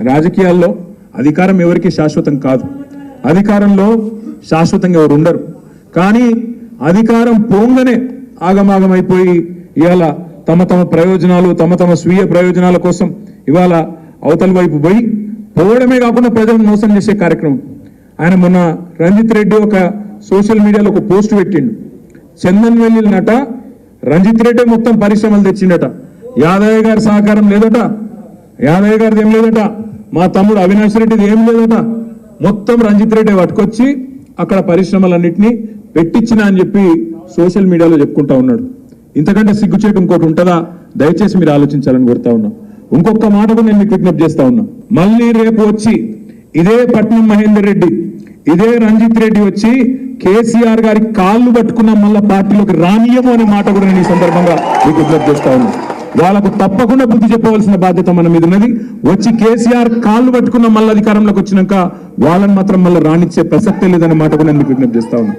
రాజకీయాల్లో అధికారం ఎవరికి శాశ్వతం కాదు. అధికారంలో శాశ్వతంగా ఎవరు ఉండరు. కానీ అధికారం పోంగనే ఆగమాగమైపోయి ఇవాళ తమ తమ ప్రయోజనాలు తమ తమ స్వీయ ప్రయోజనాల కోసం ఇవాళ అవతల వైపు పోయి పోవడమే కాకుండా ప్రజలను మోసం చేసే కార్యక్రమం. ఆయన మొన్న రంజిత్ రెడ్డి ఒక సోషల్ మీడియాలో ఒక పోస్ట్ పెట్టిండు. చందన్ నట రంజిత్ రెడ్డి మొత్తం పరిశ్రమలు తెచ్చిండట. యాదయ్య గారి సహకారం లేదట. యాదయ్య గారిది ఏం లేదట. మా తమ్ముడు అవినాష్ రెడ్డిది ఏం లేదట. మొత్తం రంజిత్ రెడ్డి పట్టుకొచ్చి అక్కడ పరిశ్రమలన్నింటినీ పెట్టించిన అని చెప్పి సోషల్ మీడియాలో చెప్పుకుంటా ఉన్నాడు. ఇంతకంటే సిగ్గుచేటు ఇంకోటి ఉంటుందా? దయచేసి మీరు ఆలోచించాలని కోరుతా ఉన్నా. ఇంకొక మాట కూడా నేను మీకు విజ్ఞప్తి చేస్తా ఉన్నా. మళ్ళీ రేపు వచ్చి ఇదే పట్నం మహేందర్ రెడ్డి ఇదే రంజిత్ రెడ్డి వచ్చి కేసీఆర్ గారి కాళ్ళు పట్టుకున్న మళ్ళీ పార్టీలోకి రానియము అనే మాట కూడా నేను ఈ సందర్భంగా మీకు విజ్ఞప్తి చేస్తా ఉన్నా. వాళ్ళకు తప్పకుండా బుద్ధి చెప్పవలసిన బాధ్యత మన మీద ఉన్నది. వచ్చి కేసీఆర్ కాళ్ళు పట్టుకున్న మళ్ళీ అధికారంలోకి వచ్చినాక వాళ్ళని మాత్రం మళ్ళీ రానిచ్చే ప్రసక్తే లేదనే మాట కూడా నేను విజ్ఞప్తి చేస్తా ఉన్నా.